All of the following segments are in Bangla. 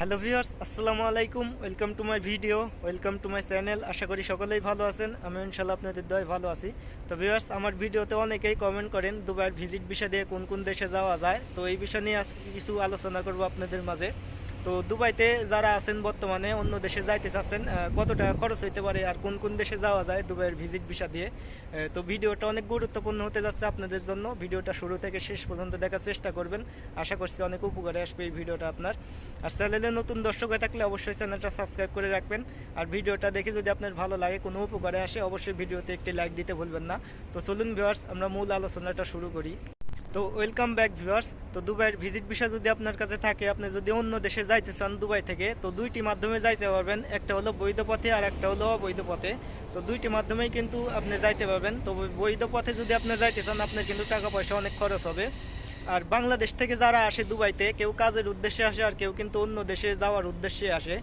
হ্যালো ভিউয়ার্স, আসসালামু আলাইকুম। Welcome to my video, welcome to my channel. আশা করি সকলেই ভালো আছেন আমি ইনশাল্লাহ আপনাদের দয় ভালো আছি। তো ভিউয়ার্স, আমার ভিডিওতে অনেকেই কমেন্ট করেন দুবাইয়ের ভিজিট বিষয় দিয়ে কোন কোন দেশে যাওয়া যায়। তো এই বিষয় নিয়ে আজকে কিছু আলোচনা করব আপনাদের মাঝে। তো দুবাইতে যারা আছেন বর্তমানে অন্য দেশে যাইতে চাচ্ছেন কত টাকা খরচ হইতে পারে আর কোন কোন দেশে যাওয়া যায় দুবাইয়ের ভিজিট ভিসা দিয়ে? তো ভিডিওটা অনেক গুরুত্বপূর্ণ হতে যাচ্ছে আপনাদের জন্য। ভিডিওটা শুরু থেকে শেষ পর্যন্ত দেখার চেষ্টা করবেন। আশা করছি অনেক উপকারে আসবে এই ভিডিওটা আপনার। আর চ্যানেলে নতুন দর্শক হয়ে থাকলে অবশ্যই চ্যানেলটা সাবস্ক্রাইব করে রাখবেন। আর ভিডিওটা দেখে যদি আপনার ভালো লাগে, কোনো উপকারে আসে, অবশ্যই ভিডিওতে একটি লাইক দিতে ভুলবেন না। তো চলুন ভিউয়ার্স, আমরা মূল আলোচনাটা শুরু করি। তো ওয়েলকাম ব্যাক ভিউয়ার্স তো দুবাইয়ের ভিজিট ভিসা যদি আপনার কাছে থাকে, আপনি যদি অন্য দেশে যাইতে চান দুবাই থেকে, তো দুইটি মাধ্যমে যাইতে পারবেন। একটা হলো বৈধ পথে আর একটা হলো অবৈধ পথে। তো দুইটি মাধ্যমেই কিন্তু আপনি যাইতে পারবেন। তো বৈধ পথে যদি আপনি যাইতে চান, আপনার কিন্তু টাকা পয়সা অনেক খরচ হবে। আর বাংলাদেশ থেকে যারা আসে দুবাইতে, কেউ কাজের উদ্দেশ্যে আসে আর কেউ কিন্তু অন্য দেশে যাওয়ার উদ্দেশ্যে আসে।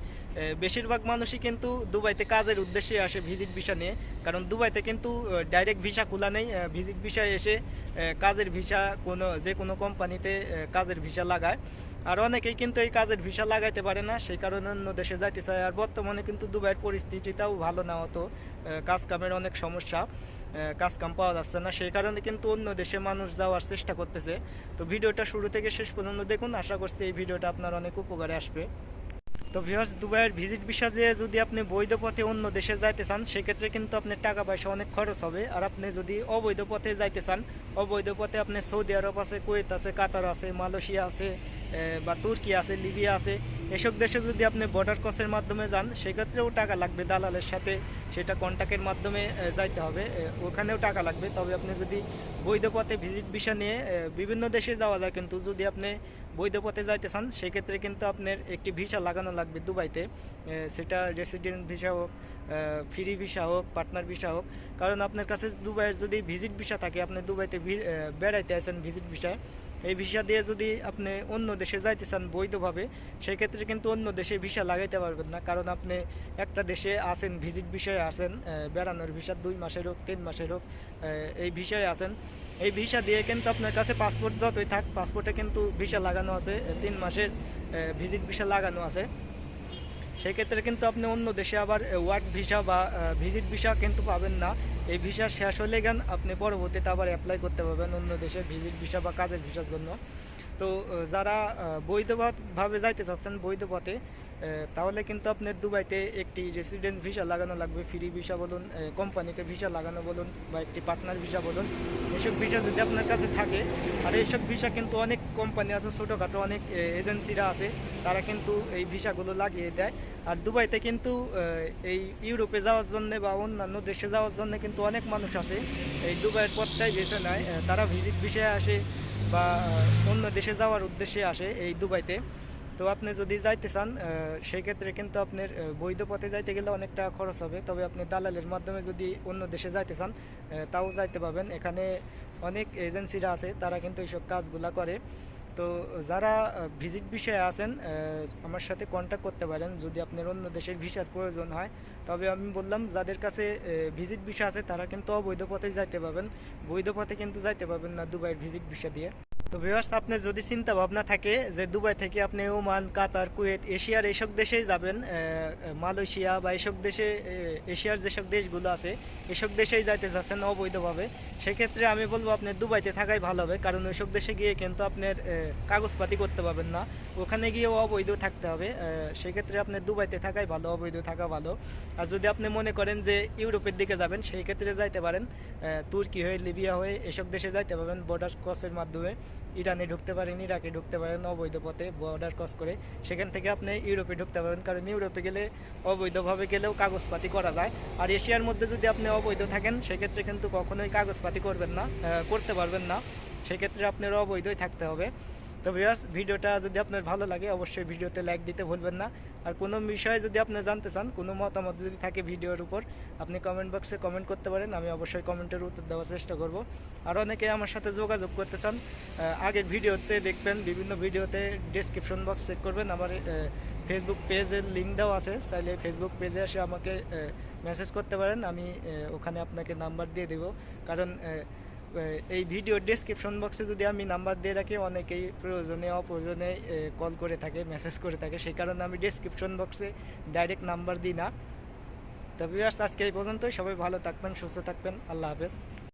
বেশিরভাগ মানুষই কিন্তু দুবাইতে কাজের উদ্দেশ্যে আসে ভিজিট ভিসা নিয়ে। কারণ দুবাইতে কিন্তু ডাইরেক্ট ভিসা খোলা নেই। ভিজিট ভিসায় এসে কাজের ভিসা কোনো যে কোনো কোম্পানিতে কাজের ভিসা লাগায়। আর অনেকেই কিন্তু এই কাজের ভিসা লাগাইতে পারে না। সেই কারণে অন্য দেশে যাইতে চায় আর বর্তমানে কিন্তু দুবাইয়ের পরিস্থিতিটাও ভালো না হতো এ, কাজ কামের অনেক সমস্যা। এ, কাজ কাম পাওয়া যাচ্ছে না। সেই কারণে কিন্তু অন্য দেশে মানুষ যাওয়ার চেষ্টা করতেছে। তো ভিডিওটা শুরু থেকে শেষ পর্যন্ত দেখুন। আশা করছি এই ভিডিওটা আপনার অনেক উপকারে আসবে। তো ভিউয়ার্স দুবাইয়ের ভিজিট ভিসা যে যদি আপনি বৈধ পথে অন্য দেশে যাইতে চান, সেক্ষেত্রে কিন্তু আপনার টাকা পয়সা অনেক খরচ হবে। আর আপনি যদি অবৈধ পথে যাইতে চান, অবৈধ পথে আপনি সৌদি আরব আছে, কুয়েত আছে, কাতার আছে, মালয়েশিয়া আছে বা তুর্কি আছে, লিবিয়া আছে এসব দেশে যদি আপনি বর্ডার ক্রসের মাধ্যমে যান, সেক্ষেত্রেও টাকা লাগবে দালালের সাথে। সেটা কন্ট্যাক্টের মাধ্যমে যাইতে হবে। ওখানেও টাকা লাগবে। তবে আপনি যদি বৈধ পথে ভিজিট ভিসা নিয়ে বিভিন্ন দেশে যাওয়া যায় কিন্তু যদি আপনি বৈধ পথে যাইতে চান, সেক্ষেত্রে কিন্তু আপনার একটি ভিসা লাগানো লাগবে দুবাইতে। সেটা রেসিডেন্ট ভিসা হোক ফ্রি ভিসা হোক পার্টনার ভিসা হোক। কারণ আপনার কাছে দুবাইয়ের যদি ভিজিট ভিসা থাকে, আপনি দুবাইতে বেড়াইতে আসেন ভিজিট ভিসায় এই ভিসা দিয়ে যদি আপনি অন্য দেশে যাইতে চান বৈধভাবে, সেক্ষেত্রে কিন্তু অন্য দেশে ভিসা লাগাইতে পারবেন না। কারণ আপনি একটা দেশে আছেন, ভিজিট বিষয়ে আছেন বেড়ানোর ভিসা, দুই মাসের হোক, তিন মাসের হোক এই ভিসায় আছেন। এই ভিসা দিয়ে কিন্তু আপনার কাছে পাসপোর্ট যতই থাক, পাসপোর্টে কিন্তু ভিসা লাগানো আছে তিন মাসের ভিজিট ভিসা লাগানো আছে। সেক্ষেত্রে কিন্তু আপনি অন্য দেশে আবার ওয়ার্ক ভিসা বা ভিজিট ভিসা কিন্তু পাবেন না। এই ভিসা শেষ হলে গান আপনি পরবর্তীতে আবার অ্যাপ্লাই করতে পারবেন অন্য দেশে ভিজিট ভিসা বা কাজের ভিসার জন্য। তো যারা বৈধভাবে যাইতে চাচ্ছেন, বৈধ পথে তাহলে কিন্তু আপনার দুবাইতে একটি রেসিডেন্ট ভিসা লাগানো লাগবে ফ্রি ভিসা বলুন কোম্পানিতে ভিসা লাগানো বলুন বা একটি পার্টনার ভিসা বলুন। এসব ভিসা যদি আপনার কাছে থাকে, আর এইসব ভিসা কিন্তু অনেক কোম্পানি আছে, ছোটোখাটো অনেক এজেন্সিরা আছে, তারা কিন্তু এই ভিসাগুলো লাগিয়ে দেয়। আর দুবাইতে কিন্তু এই ইউরোপে যাওয়ার জন্য বা অন্যান্য দেশে যাওয়ার জন্য কিন্তু অনেক মানুষ আছে। এই দুবাইয়ের পথটাই বেছে নেয় তারা ভিজিট ভিসায় আসে বা অন্য দেশে যাওয়ার উদ্দেশ্যে আসে এই দুবাইতে। তো আপনি যদি যাইতে চান সেই ক্ষেত্রে কিন্তু আপনার বৈধ পথে যাইতে গেলে অনেকটা খরচ হবে। তবে আপনি দালালের মাধ্যমে যদি অন্য দেশে যাইতে চান তাও যাইতে পাবেন এখানে অনেক এজেন্সিরা আছে, তারা কিন্তু এইসব কাজগুলা করে। তো যারা ভিজিট বিষয়ে আছেন আমার সাথে কন্ট্যাক্ট করতে পারেন। যদি আপনার অন্য দেশের ভিসার প্রয়োজন হয়, তবে আমি বললাম, যাদের কাছে ভিজিট ভিসা আছে, তারা কিন্তু অবৈধ পথে যাইতে পারবেন। বৈধ পথে কিন্তু যাইতে পারবেন না দুবাইয়ের ভিজিট ভিসা দিয়ে। তো ভিউয়ার্স আপনার যদি চিন্তা ভাবনা থাকে যে দুবাই থেকে আপনি ওমান, কাতার, কুয়েত, এশিয়ার এইসব দেশেই যাবেন মালয়েশিয়া বা এসব দেশে এশিয়ার যেসব দেশগুলো আছে, এসব দেশেই যাইতে চাচ্ছেন অবৈধভাবে, সেক্ষেত্রে আমি বলব আপনি দুবাইতে থাকাই ভালো হবে, কারণ ওইসব দেশে গিয়ে কিন্তু আপনার কাগজপাতি করতে পারবেন না, ওখানে গিয়েও অবৈধ থাকতে হবে সেক্ষেত্রে আপনি দুবাইতে থাকাই ভালো, অবৈধ থাকা ভালো। আর যদি আপনি মনে করেন যে ইউরোপের দিকে যাবেন, সেই ক্ষেত্রে যাইতে পারেন তুর্কি হয়ে, লিবিয়া হয়ে, এসব দেশে যাইতে পারবেন বর্ডার ক্রসের মাধ্যমে। ইরানে ঢুকতে পারেন, ইরাকে ঢুকতে পারেন অবৈধ পথে বর্ডার ক্রস করে। সেখান থেকে আপনি ইউরোপে ঢুকতে পারবেন, কারণ ইউরোপে গেলে অবৈধভাবে গেলেও কাগজপাতি করা যায়। আর এশিয়ার মধ্যে যদি আপনি অবৈধ থাকেন, সেক্ষেত্রে কিন্তু কখনোই কাগজপাতি করবেন না করতে পারবেন না। সেক্ষেত্রে আপনার অবৈধই থাকতে হবে। তো ভিউয়ার্স ভিডিওটা যদি আপনার ভালো লাগে, অবশ্যই ভিডিওতে লাইক দিতে ভুলবেন না। আর কোনো বিষয়ে যদি আপনি জানতে চান, কোনো মতামত যদি থাকে ভিডিওর উপর, আপনি কমেন্ট বক্সে কমেন্ট করতে পারেন, আমি অবশ্যই কমেন্টের উত্তর দেওয়ার চেষ্টা করব। আর অনেকে আমার সাথে যোগাযোগ করতে চান আগের ভিডিওতে দেখবেন, বিভিন্ন ভিডিওতে ডিসক্রিপশন বক্স চেক করবেন। আমার ফেসবুক পেজের লিঙ্ক দেওয়া আছে, চাইলে ফেসবুক পেজে এসে আমাকে মেসেজ করতে পারেন। আমি ওখানে আপনাকে নাম্বার দিয়ে দেবো। কারণ এই ভিডিও ডিসক্রিপশন বক্সে যদি আমি নাম্বার দিয়ে রাখি, অনেকেই প্রয়োজনে, অপ্রয়োজনে কল করে থাকে মেসেজ করে থাকে। সেই কারণে আমি ডিসক্রিপশন বক্সে ডাইরেক্ট নাম্বার দিই না। তবে আজকে এই পর্যন্তই। সবাই ভালো থাকবেন, সুস্থ থাকবেন। আল্লাহ হাফেজ।